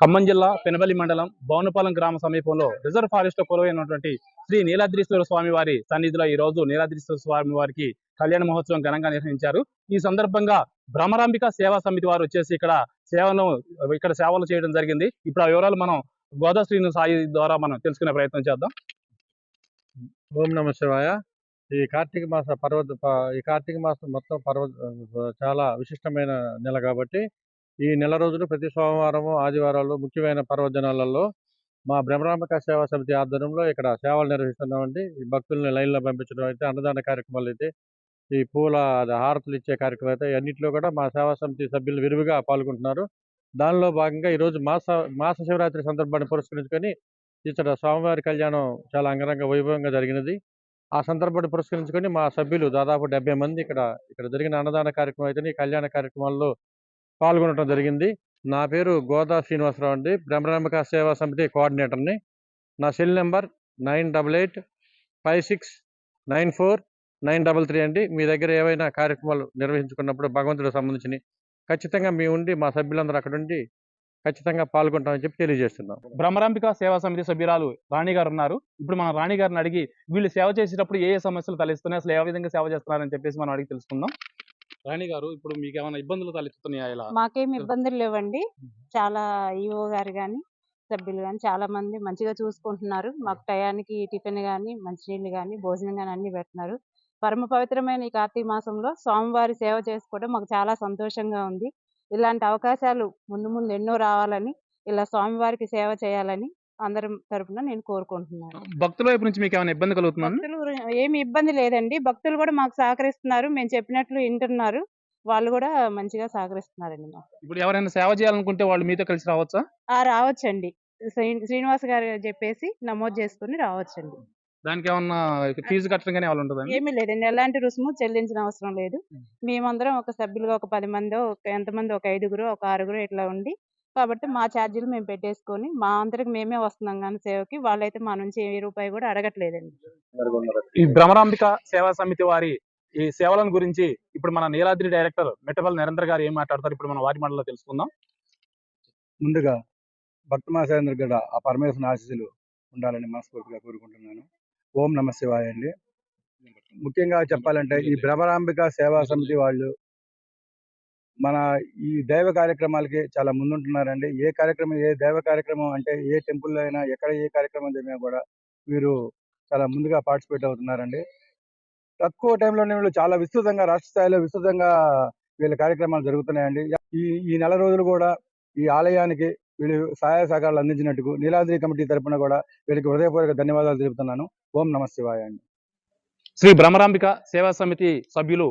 ఖమ్మం జిల్లా పెనబల్లి మండలం భవనపాలెం గ్రామ సమీపంలో రిజర్వ్ ఫారెస్ట్లో కొలువైనటువంటి శ్రీ నీలాద్రీశ్వర స్వామి వారి సన్నిధిలో ఈ రోజు నీలాద్రీశ్వర స్వామి వారికి కళ్యాణ మహోత్సవం ఘనంగా నిర్వహించారు. ఈ సందర్భంగా భ్రమరాంబిక సేవా సమితి వారు వచ్చేసి ఇక్కడ సేవను ఇక్కడ సేవలు చేయడం జరిగింది. ఇప్పుడు ఆ వివరాలు మనం గోదాశ్రీను సాయి ద్వారా మనం తెలుసుకునే ప్రయత్నం చేద్దాం. ఓం నమ శివాయ. ఈ కార్తీక మాస పర్వత ఈ కార్తీక మాసం మొత్తం పర్వత చాలా విశిష్టమైన నెల కాబట్టి ఈ నెల రోజులు ప్రతి సోమవారము ఆదివారాలు ముఖ్యమైన పర్వదినాలలో మా బ్రహ్మరాంబిక సేవా సమితి ఆధ్వర్యంలో ఇక్కడ సేవలు నిర్వహిస్తున్నామండి. ఈ భక్తుల్ని లైన్లో పంపించడం అయితే అన్నదాన కార్యక్రమాలు అయితే ఈ పూల హారతులు ఇచ్చే కార్యక్రమం అయితే అన్నింటిలో కూడా మా సేవా సమితి సభ్యులు విరివిగా పాల్గొంటున్నారు. దానిలో భాగంగా ఈరోజు మాస మాస శివరాత్రి సందర్భాన్ని పురస్కరించుకొని ఇక్కడ స్వామివారి కళ్యాణం చాలా అంగరంగ వైభవంగా జరిగినది. ఆ సందర్భాన్ని పురస్కరించుకొని మా సభ్యులు దాదాపు డెబ్బై మంది ఇక్కడ ఇక్కడ జరిగిన అన్నదాన కార్యక్రమం అయితే ఈ కళ్యాణ కార్యక్రమాల్లో పాల్గొనడం జరిగింది. నా పేరు గోదా శ్రీనివాసరావు అండి. బ్రహ్మరాంబిక సేవా సమితి కోఆర్డినేటర్ని. నా cell number nine double eight five six nine four nine double three అండి. మీ దగ్గర ఏవైనా కార్యక్రమాలు నిర్వహించుకున్నప్పుడు భగవంతుడికి సంబంధించినవి ఖచ్చితంగా మీ ఉండి మా సభ్యులందరూ అక్కడ ఉండి ఖచ్చితంగా పాల్గొంటామని చెప్పి తెలియజేస్తున్నాం. భ్రమరాంబిక సేవా సమితి సభ్యురాలు రాణి గారు ఉన్నారు. ఇప్పుడు మనం రాణి గారిని అడిగి వీళ్ళు సేవ చేసేటప్పుడు ఏ ఏ సమస్యలు తలెస్తున్నాయి అసలు ఏ విధంగా సేవ చేస్తున్నారని చెప్పేసి మనం అడిగి తెలుసుకుందాం. రాణి గారు ఇప్పుడు మీకు ఏమైనా ఇబ్బందులు తలెత్తుతున్నాయా ఇలా? మాకేం ఇబ్బందులు లేవండి. చాలా ఈఓ గారు కానీ సభ్యులు కానీ చాలా మంది మంచిగా చూసుకుంటున్నారు. మాకు టయానికి టిఫిన్ కానీ మంచినీళ్ళు కానీ భోజనం కానీ అన్ని పెడుతున్నారు. పరమ పవిత్రమైన ఈ కార్తీక మాసంలో స్వామివారి సేవ చేసుకోవడం మాకు చాలా సంతోషంగా ఉంది. ఇలాంటి అవకాశాలు ముందు ముందు ఎన్నో రావాలని ఇలా స్వామివారికి సేవ చేయాలని అందరం తరపున నేను కోరుకుంటున్నాను. భక్తుల వైపు నుంచి మీకు ఏమైనా ఇబ్బంది కలుగుతుందా గురి- ఏమి ఇబ్బంది లేదండి. భక్తులు కూడా మాకు సహకరిస్తున్నారు. మేము చెప్పినట్లు వింటున్నారు. వాళ్ళు కూడా మంచిగా సహకరిస్తున్నారండి మాకు. ఇప్పుడు ఎవరైనా సేవ చేయాలనుకుంటే వాళ్ళు మీతో కలిసి రావచ్చా? ఆ రావచ్చండి. శ్రీ- శ్రీనివాస్ గారు చెప్పేసి నమోదు చేసుకుని రావచ్చండి. దానికి ఏమన్నా ఫీజు కట్టడం కానీ ఉంటుందా ఏమీ లేదండి. ఎలాంటి రుసుము చెల్లించిన అవసరం లేదు. మేమందరం ఒక సభ్యులుగా ఒక పది మందో ఒక ఎంతమంది ఒక ఐదుగురు ఒక ఆరుగురు ఇట్లా ఉండి కాబట్టి మా ఛార్జీలు మేము పెట్టేసుకొని మా అంతటికి మేమే వస్తున్నాం కానీ సేవకి వాళ్ళైతే మా నుంచి ఏ రూపాయి కూడా అడగట్లేదండి. ఈ భ్రమరాంబిక సేవా సమితి వారి ఈ సేవలను గురించి ఇప్పుడు మన నీలాద్రి డైరెక్టర్ మెట్టపల్లి నరేంద్ర గారు ఏం మాట్లాడతారు? ఇప్పుడు మనం వారి మండలిలో తెలుసుకుందాం. ముందుగా భక్తమాసేంద్ర గడ ఆ పరమేశ్వరుని ఆశీస్సులు ఉండాలని మనస్ఫూర్తిగా కోరుకుంటున్నాను. ఓం నమ శివాయ అండి. ముఖ్యంగా చెప్పాలంటే ఈ భ్రమరాంబిక సేవా సమితి వాళ్ళు మన ఈ దైవ కార్యక్రమాలకి చాలా ముందుంటున్నారండి. ఏ కార్యక్రమం ఏ దైవ కార్యక్రమం అంటే ఏ టెంపుల్ అయినా ఎక్కడ ఏ కార్యక్రమం జరిగినా కూడా వీరు చాలా ముందుగా పార్టిసిపేట్ అవుతున్నారండి. తక్కువ టైంలోనే వీళ్ళు చాలా విస్తృతంగా రాష్ట్ర స్థాయిలో విస్తృతంగా వీళ్ళ కార్యక్రమాలు జరుగుతున్నాయండి. ఈ ఈ నెల రోజులు కూడా ఈ ఆలయానికి వీళ్ళు సహాయ సహకారాలు అందించినట్టుకు నీలాద్రి కమిటీ తరపున కూడా వీళ్ళకి హృదయపూర్వక ధన్యవాదాలు తెలుపుతున్నాను. ఓం నమ శివాయ అండి. శ్రీ భ్రమరాంబిక సేవా సమితి సభ్యులు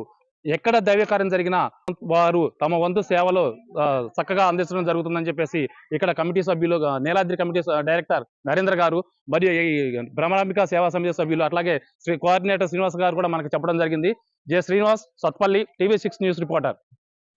ఎక్కడ దైవకార్యం జరిగినా వారు తమ వంతు సేవలు చక్కగా అందించడం జరుగుతుందని చెప్పేసి ఇక్కడ కమిటీ సభ్యులు నీలాద్రి కమిటీ డైరెక్టర్ నరేంద్ర గారు మరియు ఈ భ్రమరాంబిక సేవా సమితి సభ్యులు అట్లాగే శ్రీ కోఆర్డినేటర్ శ్రీనివాస్ గారు కూడా మనకు చెప్పడం జరిగింది. J Srinivas Sathupalli TV six news reporter.